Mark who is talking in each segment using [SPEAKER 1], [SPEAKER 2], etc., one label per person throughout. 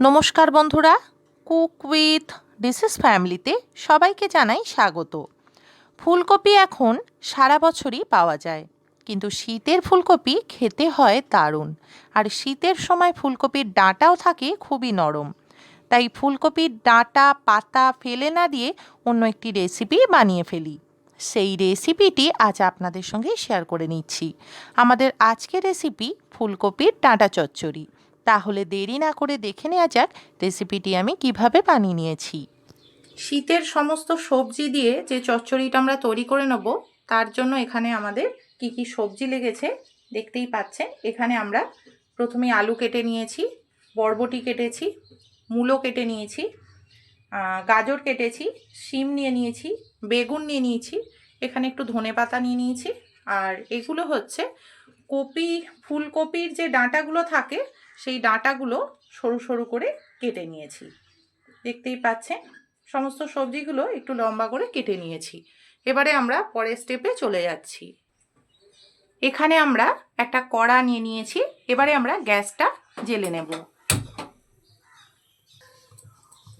[SPEAKER 1] নমস্কার বন্ধুরা, cook with ডিসিস ফ্যামিলিতে সবাইকে জানাই স্বাগত। ফুলকপি এখন সারা বছরই পাওয়া যায়, কিন্তু শীতের ফুলকপি খেতে হয় দারুণ। আর শীতের সময় ফুলকপির ডাঁটাও থাকে খুবই নরম। তাই ফুলকপির ডাঁটা, পাতা ফেলে না দিয়ে অন্য একটি রেসিপি বানিয়ে ফেলি। সেই রেসিপিটি আজ আপনাদের সঙ্গে শেয়ার করে নিচ্ছি। আমাদের আজকের রেসিপি ফুলকপির ডাঁটা চচ্চড়ি। তাহলে দেরি না করে দেখে নেওয়া যাক রেসিপিটি আমি কীভাবে বানিয়ে নিয়েছি। শীতের সমস্ত সবজি দিয়ে যে চচ্চড়িটা আমরা তৈরি করে নেব, তার জন্য এখানে আমাদের কি কি সবজি লেগেছে দেখতেই পাচ্ছেন। এখানে আমরা প্রথমে আলু কেটে নিয়েছি, বরবটি কেটেছি, মূলো কেটে নিয়েছি গাজর কেটেছি, শিম নিয়ে নিয়েছি, বেগুন নিয়ে নিয়েছি, এখানে একটু ধনে পাতা নিয়ে নিয়েছি, আর এগুলো হচ্ছে কপি, ফুলকপির যে ডাঁটাগুলো থাকে, সেই ডাঁটাগুলো সরু সরু করে কেটে নিয়েছি। দেখতেই পাচ্ছেন, সমস্ত সবজিগুলো একটু লম্বা করে কেটে নিয়েছি। এবারে আমরা পরের স্টেপে চলে যাচ্ছি। এখানে আমরা একটা কড়া নিয়ে নিয়েছি, এবারে আমরা গ্যাসটা জেলে নেব।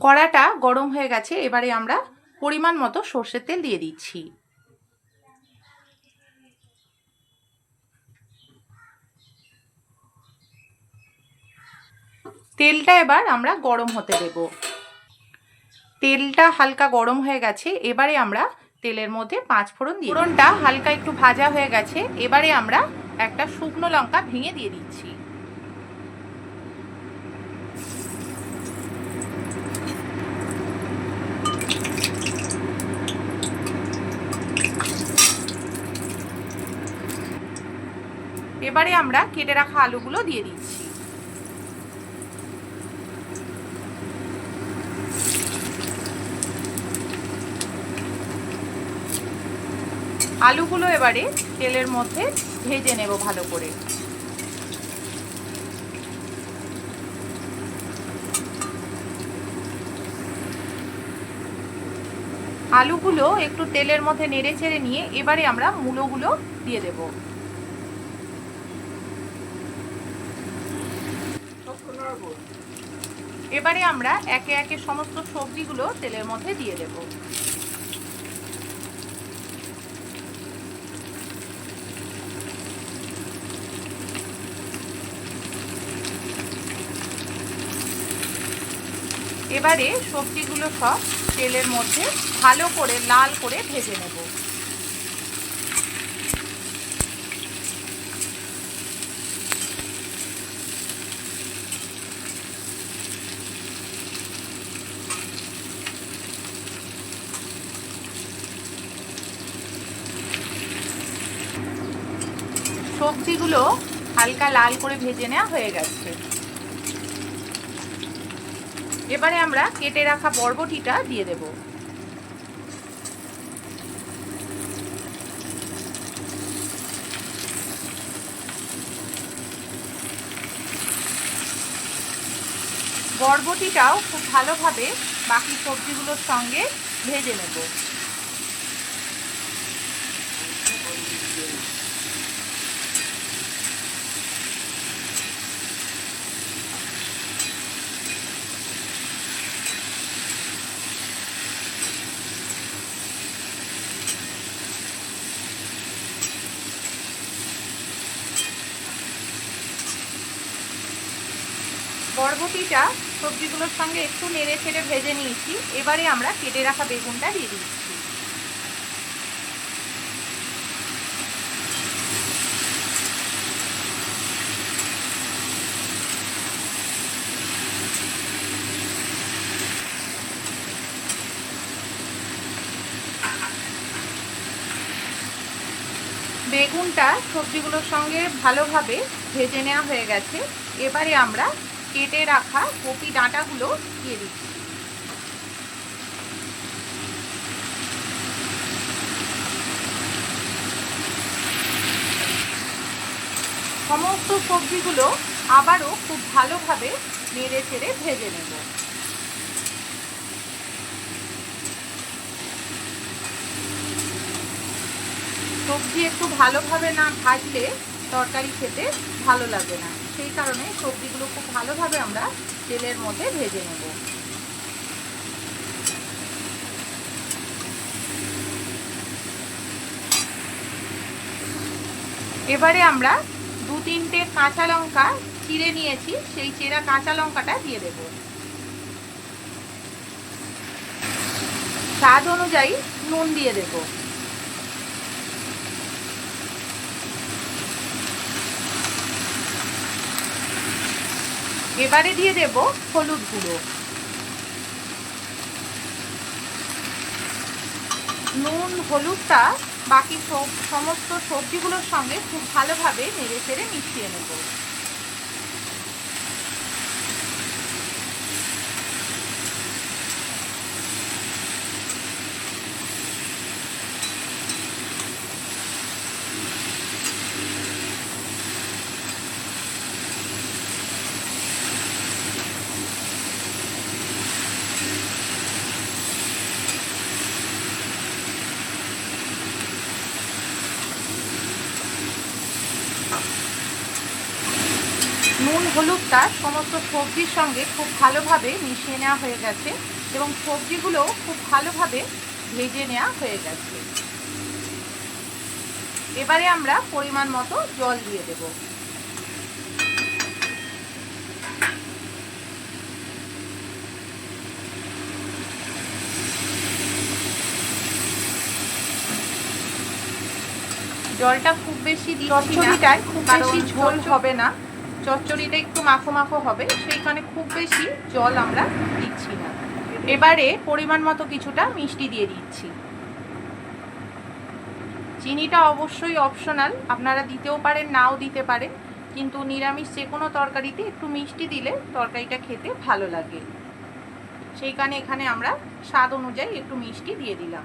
[SPEAKER 1] কড়াটা গরম হয়ে গেছে, এবারে আমরা পরিমাণ মতো সর্ষের তেল দিয়ে দিচ্ছি। তেলটা এবার আমরা গরম হতে দেব। তেলটা হালকা গরম হয়ে গেছে, এবারে আমরা তেলের মধ্যে পাঁচ ফোড়ন দিয়ে ফোড়নটা হালকা একটু ভাজা হয়ে গেছে, এবারে আমরা একটা শুকনো লঙ্কা ভেঙে দিয়ে দিচ্ছি। এবারে আমরা কেটে রাখা আলুগুলো দিয়ে দিচ্ছি। আলুগুলো এবারে তেলের মধ্যে ভেজে নেব ভালো করে। আলুগুলো একটু তেলের মধ্যে নেড়ে চেড়ে নিয়ে এবারে আমরা মূলোগুলো দিয়ে দেব। এবারে আমরা একে একে সমস্ত সবজিগুলো তেলের মধ্যে দিয়ে দেবো। এবারে সবজিগুলো সব তেলের মধ্যে ভালো করে, লাল করে ভেজে নেব। সবজিগুলো হালকা লাল করে ভেজে নেওয়া হয়ে গেছে। এবারে আমরা কেটে রাখা বরবটিটা দিয়ে দেব। বরবটিটাও খুব ভালোভাবে বাকি সবজিগুলোর সঙ্গে ভেজে নেব। বরবটিটা সবজিগুলোর সঙ্গে একটু নেড়ে ছেড়ে ভেজে নিয়েছি। এবারে আমরা কেটে রাখা বেগুনটা দিয়ে দিচ্ছি। বেগুনটা সবজিগুলোর সঙ্গে ভালোভাবে ভেজে নেওয়া হয়ে গেছে। এবারে আমরা কেটে রাখা কপি ডাঁটাগুলো দিয়ে দিচ্ছি। সমস্ত সবজিগুলো আবারও খুব ভালোভাবে নেড়ে চেড়ে ভেজে নেব। সবজি একটু ভালোভাবে না ভাজলে তরকারি খেতে ভালো লাগে না। সেই কারণে সবজিগুলো খুব ভালোভাবে আমরা তেলের মধ্যে ভেজে নেব। এবারে আমরা দু তিনটে কাঁচা লঙ্কা চিড়ে নিয়েছি, সেই চেরা কাঁচা লঙ্কাটা দিয়ে দেব। স্বাদ অনুযায়ী নুন দিয়ে দেব। এবারে দিয়ে দেব হলুদ গুঁড়ো। নুন, হলুদটা বাকি সব সমস্ত সবজিগুলোর সঙ্গে খুব ভালোভাবে নেড়ে চেড়ে মিশিয়ে নেব নুন হলুদটা সমস্ত সবজির সঙ্গে খুব ভালোভাবে মিশিয়ে নেওয়া হয়ে গেছে এবং সবজিগুলো খুব ভালোভাবে ভেজে নেওয়া হয়ে গেছে। এবারে আমরা পরিমাণ মতো জল দিয়ে দেব। জলটা খুব বেশি চচ্চড়িটায় খুব বেশি ঝোল হবে না। চচ্চড়িটা একটু মাখো মাখো হবে, সেইখানে খুব বেশি জল আমরা দিচ্ছি না। এবারে পরিমাণ মতো কিছুটা মিষ্টি দিয়ে দিচ্ছি। চিনিটা অবশ্যই অপশনাল আপনারা দিতেও পারেন, নাও দিতে পারেন, কিন্তু নিরামিষ যে কোনো তরকারিতে একটু মিষ্টি দিলে তরকারিটা খেতে ভালো লাগে। সেই কারণে এখানে আমরা স্বাদ অনুযায়ী একটু মিষ্টি দিয়ে দিলাম।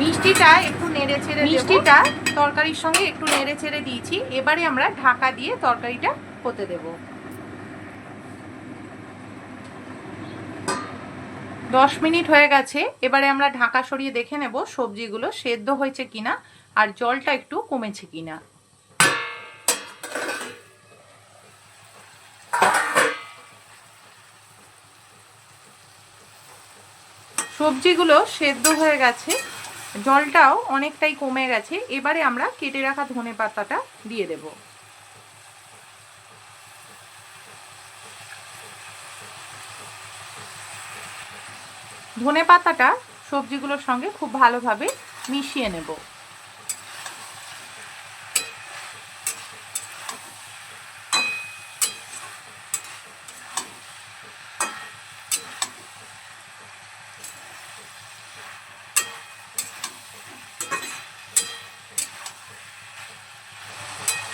[SPEAKER 1] মিষ্টিটা একটু নেড়ে ছেড়ে মিষ্টিটা? তরকারির সঙ্গে একটু নেড়ে ছেড়ে দিয়েছি। এবারে আমরা ঢাকা দিয়ে তরকারিটা হতে দেব। দশ মিনিট হয়ে গেছে। এবারে আমরা ঢাকা সরিয়ে দেখে নেব সবজিগুলো সেদ্ধ হয়েছে কিনা আর জলটা একটু কমেছে কিনা। সবজিগুলো সেদ্ধ হয়ে গেছে। জলটাও অনেকটাই কমে গেছে। এবারে আমরা কেটে রাখা ধনে পাতাটা দিয়ে দেব। ধনে পাতাটা সবজিগুলোর সঙ্গে খুব ভালোভাবে মিশিয়ে নেব।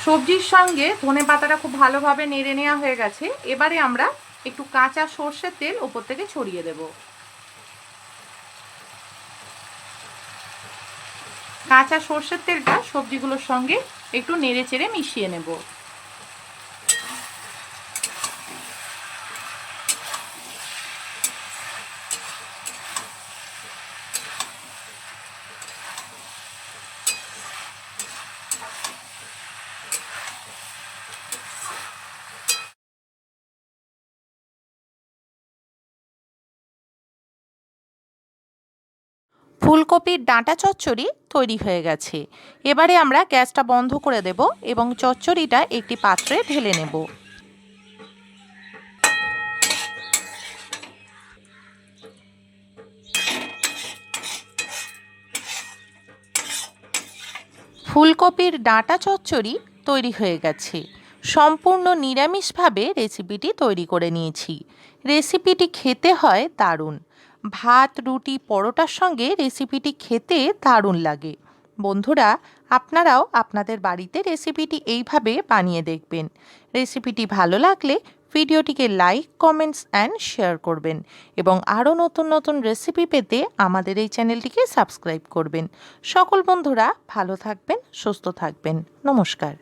[SPEAKER 1] সবজির সঙ্গে ধনে পাতাটা খুব ভালোভাবে নেড়ে নেওয়া হয়ে গেছে। এবারে আমরা একটু কাঁচা সর্ষের তেল ওপর থেকে ছড়িয়ে দেব। কাঁচা সর্ষের তেলটা সবজিগুলোর সঙ্গে একটু নেড়ে চেড়ে মিশিয়ে নেব। ফুলকপির ডাঁটা চচ্চড়ি তৈরি হয়ে গেছে। এবারে আমরা গ্যাসটা বন্ধ করে দেব এবং চচ্চড়িটা একটি পাত্রে ঢেলে নেব। ফুলকপির ডাঁটা চচ্চড়ি তৈরি হয়ে গেছে। সম্পূর্ণ নিরামিষভাবে রেসিপিটি তৈরি করে নিয়েছি। রেসিপিটি খেতে হয় দারুণ। ভাত, রুটি, পরোটার সঙ্গে রেসিপিটি খেতে দারুণ লাগে। বন্ধুরা, আপনারাও আপনাদের বাড়িতে রেসিপিটি এইভাবে বানিয়ে দেখবেন। রেসিপিটি ভালো লাগলে ভিডিওটিকে লাইক, কমেন্টস অ্যান্ড শেয়ার করবেন এবং আরও নতুন নতুন রেসিপি পেতে আমাদের এই চ্যানেলটিকে সাবস্ক্রাইব করবেন। সকল বন্ধুরা ভালো থাকবেন, সুস্থ থাকবেন। নমস্কার।